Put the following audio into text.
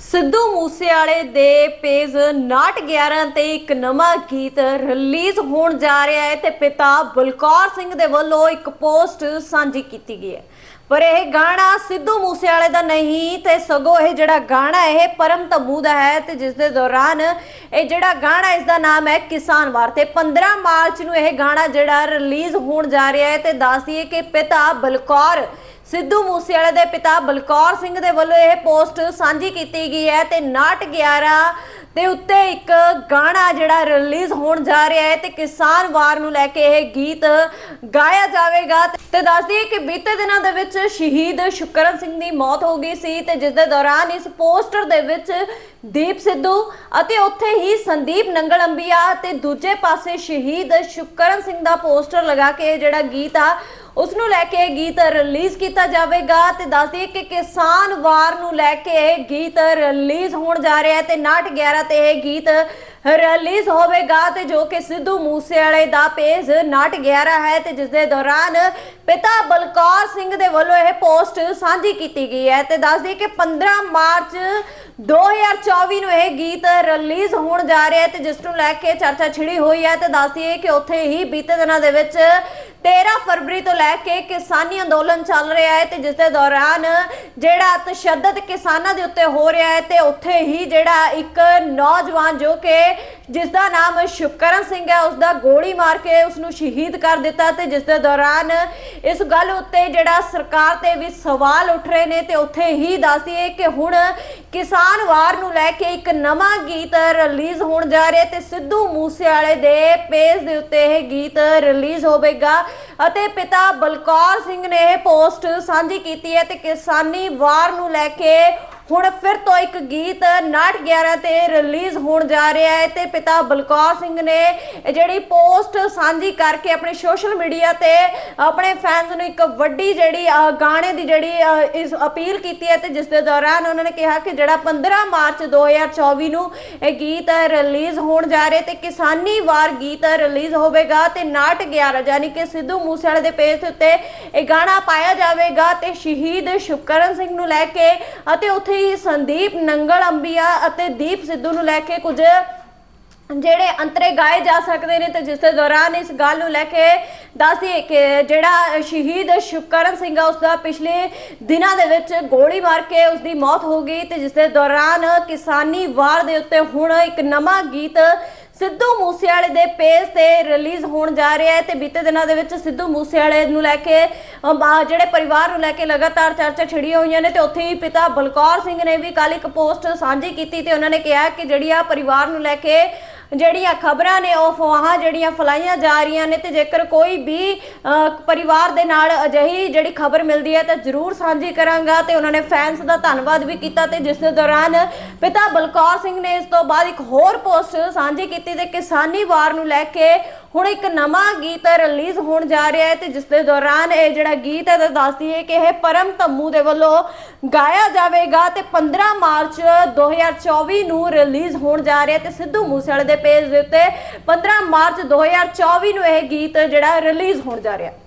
ਸਿੱਧੂ ਮੂਸੇਵਾਲੇ ਦੇ ਪੇਜ 911 ਤੇ ਇੱਕ ਨਵਾਂ ਗੀਤ ਰਿਲੀਜ਼ ਹੋਣ ਜਾ ਰਿਹਾ ਹੈ ਤੇ ਪਿਤਾ ਬਲਕੌਰ ਸਿੰਘ ਦੇ ਵੱਲੋਂ ਇੱਕ ਪੋਸਟ ਸਾਂਝੀ ਕੀਤੀ ਗਈ ਹੈ। ਪਰ ਇਹ ਗਾਣਾ ਸਿੱਧੂ ਮੂਸੇਵਾਲੇ ਦਾ ਨਹੀਂ ਤੇ ਸਗੋਂ ਇਹ ਜਿਹੜਾ ਗਾਣਾ ਇਹ ਪਰਮ ਤਮੂ ਦਾ ਹੈ ਤੇ ਜਿਸ ਦੇ ਦੌਰਾਨ ਇਹ ਜਿਹੜਾ ਗਾਣਾ ਇਸ ਦਾ ਨਾਮ ਹੈ ਕਿਸਾਨ ਵਾਰ ਤੇ 15 ਮਾਰਚ ਨੂੰ ਇਹ ਗਾਣਾ ਜਿਹੜਾ ਰਿਲੀਜ਼ ਹੋਣ ਜਾ ਰਿਹਾ ਹੈ ਤੇ ਦੱਸ ਦਈਏ ਕਿ ਪਿਤਾ ਬਲਕੌਰ ਸਿੱਧੂ ਮੂਸੇਵਾਲੇ ਦੇ ਪਿਤਾ ਬਲਕੌਰ ਸਿੰਘ ਦੇ ਵੱਲੋਂ ਇਹ ਪੋਸਟ ਸਾਂਝੀ ਕੀਤੀ ਗਈ ਹੈ ਤੇ ਨਾਟ 11 ਦੇ ਉੱਤੇ ਇੱਕ ਗਾਣਾ ਜਿਹੜਾ ਰਿਲੀਜ਼ ਹੋਣ ਜਾ ਰਿਹਾ ਹੈ ਤੇ ਕਿਸਾਨ ਵਾਰ ਨੂੰ ਲੈ ਕੇ ਇਹ ਗੀਤ ਗਾਇਆ ਜਾਵੇਗਾ ਤੇ ਦੱਸਦੀ ਦਈਏ ਕਿ ਬੀਤੇ ਦਿਨਾਂ ਦੇ ਵਿੱਚ ਸ਼ਹੀਦ ਸ਼ੁਕਰਨ ਸਿੰਘ ਦੀ ਮੌਤ ਹੋ ਗਈ ਸੀ ਤੇ ਜਿਸ ਦੇ ਦੌਰਾਨ ਇਸ ਪੋਸਟਰ ਦੇ ਵਿੱਚ ਦੀਪ ਸਿੱਧੂ ਅਤੇ ਉੱਥੇ ਹੀ ਸੰਦੀਪ ਨੰਗਲ ਅੰਬੀਆ ਤੇ ਦੂਜੇ ਪਾਸੇ ਸ਼ਹੀਦ ਸ਼ੁਕਰਨ ਸਿੰਘ ਦਾ ਪੋਸਟਰ ਲਗਾ ਕੇ ਇਹ ਜਿਹੜਾ ਗੀਤ ਆ ਉਸ ਨੂੰ ਲੈ ਕੇ ਇਹ ਗੀਤ ਰਿਲੀਜ਼ ਕੀਤਾ ਜਾਵੇਗਾ ਤੇ ਦੱਸ ਦਈਏ ਕਿ ਕਿਸਾਨ ਵਾਰ ਨੂੰ ਲੈ ਕੇ ਇਹ ਗੀਤ ਰਿਲੀਜ਼ ਹੋਣ ਜਾ ਰਿਹਾ ਹੈ ਤੇ 911 ਤੇ ਇਹ ਗੀਤ ਰਿਲੀਜ਼ ਹੋਵੇਗਾ ਤੇ ਜੋ ਕਿ ਸਿੱਧੂ ਮੂਸੇਵਾਲੇ ਦਾ ਪੇਜ 911 ਹੈ ਤੇ ਜਿਸ ਦੇ ਦੌਰਾਨ ਪਿਤਾ ਬਲਕੌਰ ਸਿੰਘ ਦੇ ਵੱਲੋਂ ਇਹ ਪੋਸਟ ਸਾਂਝੀ ਕੀਤੀ ਗਈ ਹੈ ਤੇ ਦੱਸ ਦਈਏ ਕਿ 15 ਮਾਰਚ 2024 ਨੂੰ ਇਹ ਗੀਤ ਰਿਲੀਜ਼ ਹੋਣ ਜਾ ਰਿਹਾ ਹੈ ਤੇ ਜਿਸ ਨੂੰ ਲੈ ਕੇ ਚਰਚਾ ਛਿੜੀ ਹੋਈ ਹੈ ਤੇ ਦੱਸ ਦਈਏ ਕਿ ਉੱਥੇ ਹੀ ਬੀਤੇ ਦਿਨਾਂ ਦੇ ਵਿੱਚ 13 ਫਰਵਰੀ ਤੋਂ ਲੈ ਕੇ ਕਿਸਾਨੀ ਅੰਦੋਲਨ ਚੱਲ ਰਿਹਾ ਹੈ ਤੇ ਜਿਸ ਦੇ ਦੌਰਾਨ ਜਿਹੜਾ ਤਸ਼ੱਦਦ ਕਿਸਾਨਾਂ ਦੇ ਉੱਤੇ ਹੋ ਰਿਹਾ ਹੈ ਤੇ ਉੱਥੇ ਹੀ ਜਿਹੜਾ ਇੱਕ ਨੌਜਵਾਨ ਜੋ ਕਿ ਜਿਸ ਦਾ ਨਾਮ ਸ਼ੁਕਰਨ ਸਿੰਘ ਹੈ ਉਸ ਦਾ ਗੋਲੀ ਮਾਰ ਕੇ ਉਸ ਨੂੰ ਸ਼ਹੀਦ ਕਰ ਦਿੱਤਾ ਤੇ ਜਿਸ ਦੇ ਦੌਰਾਨ ਇਸ ਗੱਲ ਉੱਤੇ ਜਿਹੜਾ ਸਰਕਾਰ ਤੇ ਵੀ ਸਵਾਲ ਉੱਠ ਰਹੇ ਨੇ ਤੇ ਉੱਥੇ ਹੀ ਦੱਸਦੀਏ ਕਿ ਹੁਣ ਕਿਸਾਨ ਵਾਰ ਨੂੰ ਲੈ ਕੇ ਇੱਕ ਨਵਾਂ ਗੀਤ ਰਿਲੀਜ਼ ਹੋਣ ਜਾ ਰਿਹਾ ਤੇ ਸਿੱਧੂ ਮੂਸੇਵਾਲੇ ਦੇ ਪੇਜ ਦੇ ਉੱਤੇ ਇਹ ਗੀਤ ਰਿਲੀਜ਼ ਹੋਵੇਗਾ ਅਤੇ ਪਿਤਾ ਬਲਕੌਰ ਸਿੰਘ ਨੇ ਇਹ ਪੋਸਟ ਸਾਂਝੀ ਕੀਤੀ ਹੈ ਤੇ ਕਿਸਾਨੀ ਵਾਰ ਨੂੰ ਲੈ ਕੇ ਹੁਣ ਫਿਰ ਤੋਂ ਇੱਕ ਗੀਤ 911 ਤੇ ਰਿਲੀਜ਼ ਹੋਣ ਜਾ ਰਿਹਾ ਹੈ ਤੇ ਪਿਤਾ ਬਲਕੌਰ ਸਿੰਘ ਨੇ ਜਿਹੜੀ ਪੋਸਟ ਸਾਂਝੀ ਕਰਕੇ ਆਪਣੇ ਸੋਸ਼ਲ ਮੀਡੀਆ ਤੇ ਆਪਣੇ ਫੈਨਸ ਨੂੰ ਇੱਕ ਵੱਡੀ ਜਿਹੜੀ ਗਾਣੇ ਦੀ ਜਿਹੜੀ ਇਸ ਅਪੀਲ ਕੀਤੀ ਹੈ ਤੇ ਜਿਸ ਦੇ ਦੌਰਾਨ ਉਹਨਾਂ ਨੇ ਕਿਹਾ ਕਿ ਜਿਹੜਾ 15 ਮਾਰਚ 2024 ਨੂੰ ਇਹ ਗੀਤ ਰਿਲੀਜ਼ ਹੋਣ ਜਾ ਰਿਹਾ ਤੇ ਕਿਸਾਨੀ ਵਾਰ ਗੀਤ ਰਿਲੀਜ਼ ਹੋਵੇਗਾ ਤੇ 911 ਯਾਨੀ ਕਿ ਸਿੱਧੂ ਮੂਸੇਵਾਲੇ ਦੇ ਪੇਜ ਦੇ ਉੱਤੇ ਇਹ ਗਾਣਾ ਪਾਇਆ ਜਾਵੇਗਾ ਤੇ ਸ਼ਹੀਦ ਸ਼ੁਕਰਨ ਸਿੰਘ ਨੂੰ ਲੈ ਕੇ ਅਤੇ ਉੱਥੇ ਹੀ ਸੰਦੀਪ ਨੰਗਲ ਅੰਬੀਆ ਅਤੇ ਦੀਪ ਸਿੱਧੂ ਨੂੰ ਲੈ ਕੇ ਕੁਝ ਜਿਹੜੇ ਅੰਤਰੇ ਗਾਏ ਜਾ ਸਕਦੇ ਨੇ ਤੇ ਜਿਸ ਦੇ ਦੌਰਾਨ ਇਸ ਗੱਲ ਨੂੰ ਲੈ ਕੇ ਦੱਸਦੀ ਕਿ ਜਿਹੜਾ ਸ਼ਹੀਦ ਸ਼ੁਕਰਨ ਸਿੰਘ ਆ ਉਸ ਦਾ ਪਿਛਲੇ ਦਿਨਾਂ ਦੇ ਵਿੱਚ ਗੋਲੀ ਮਾਰ ਕੇ ਉਸ ਦੀ ਮੌਤ ਹੋ ਗਈ ਤੇ ਜਿਸ ਦੇ ਦੌਰਾਨ ਕਿਸਾਨੀ ਵਾਰ ਦੇ ਉੱਤੇ ਹੁਣ ਇੱਕ ਨਵਾਂ ਗੀਤ ਸਿੱਧੂ ਮੂਸੇਵਾਲੇ ਦੇ ਪੇਜ ਤੇ ਰਿਲੀਜ਼ ਹੋਣ ਜਾ ਰਿਹਾ ਹੈ ਤੇ ਬੀਤੇ ਦਿਨਾਂ ਦੇ ਵਿੱਚ ਸਿੱਧੂ ਮੂਸੇਵਾਲੇ ਨੂੰ ਲੈ ਕੇ ਜਿਹੜੇ ਪਰਿਵਾਰ ਨੂੰ ਲੈ ਕੇ ਲਗਾਤਾਰ ਚਰਚਾ ਛਿੜੀਆਂ ਹੋਈਆਂ ਨੇ ਤੇ ਉੱਥੇ ਹੀ ਪਿਤਾ ਬਲਕੌਰ ਸਿੰਘ ਨੇ ਵੀ ਕੱਲ ਇੱਕ ਪੋਸਟ ਸਾਂਝੀ ਕੀਤੀ ਤੇ ਉਹਨਾਂ ਨੇ ਕਿਹਾ ਕਿ ਜਿਹੜੀ ਆ ਪਰਿਵਾਰ ਨੂੰ ਲੈ ਕੇ ਜਿਹੜੀਆਂ ਖਬਰਾਂ ਨੇ, ਉਹ ਫਵਾਹਾਂ ਜਿਹੜੀਆਂ ਫਲਾਈਆਂ ਜਾ ਰਹੀਆਂ ਨੇ ਤੇ ਜੇਕਰ ਕੋਈ ਵੀ ਪਰਿਵਾਰ ਦੇ ਨਾਲ ਅਜਿਹੀ ਜਿਹੜੀ ਖਬਰ ਮਿਲਦੀ ਹੈ, ਤਾਂ ਜ਼ਰੂਰ ਸਾਂਝੀ ਕਰਾਂਗਾ ਤੇ ਉਹਨਾਂ ਨੇ ਫੈਨਸ ਦਾ ਧੰਨਵਾਦ ਵੀ ਕੀਤਾ ਤੇ ਜਿਸ ਦੇ ਦੌਰਾਨ ਪਿਤਾ ਬਲਕੌਰ ਸਿੰਘ ਨੇ ਇਸ ਤੋਂ ਬਾਅਦ ਇੱਕ ਹੋਰ ਪੋਸਟ ਸਾਂਝੀ ਕੀਤੀ ਤੇ ਕਿਸਾਨੀ ਵਾਰ ਨੂੰ ਲੈ ਕੇ ਹੁਣ ਇੱਕ ਨਵਾਂ ਗੀਤ ਰਿਲੀਜ਼ ਹੋਣ ਜਾ ਰਿਹਾ ਹੈ ਤੇ ਜਿਸ ਦੇ ਦੌਰਾਨ ਇਹ ਜਿਹੜਾ ਗੀਤ ਹੈ ਤਾਂ ਦੱਸਦੀ ਹੈ ਕਿ ਇਹ ਪਰਮ ਧੰਮੂ ਦੇ ਵੱਲੋਂ ਗਾਇਆ ਜਾਵੇਗਾ ਤੇ 15 ਮਾਰਚ 2024 ਨੂੰ ਰਿਲੀਜ਼ ਹੋਣ ਜਾ ਰਿਹਾ ਤੇ ਸਿੱਧੂ ਮੂਸੇਵਾਲੇ ਦੇ ਪੇਜ ਦੇ ਉੱਤੇ 15 ਮਾਰਚ 2024 ਨੂੰ ਇਹ ਗੀਤ ਜਿਹੜਾ ਰਿਲੀਜ਼ ਹੋਣ ਜਾ ਰਿਹਾ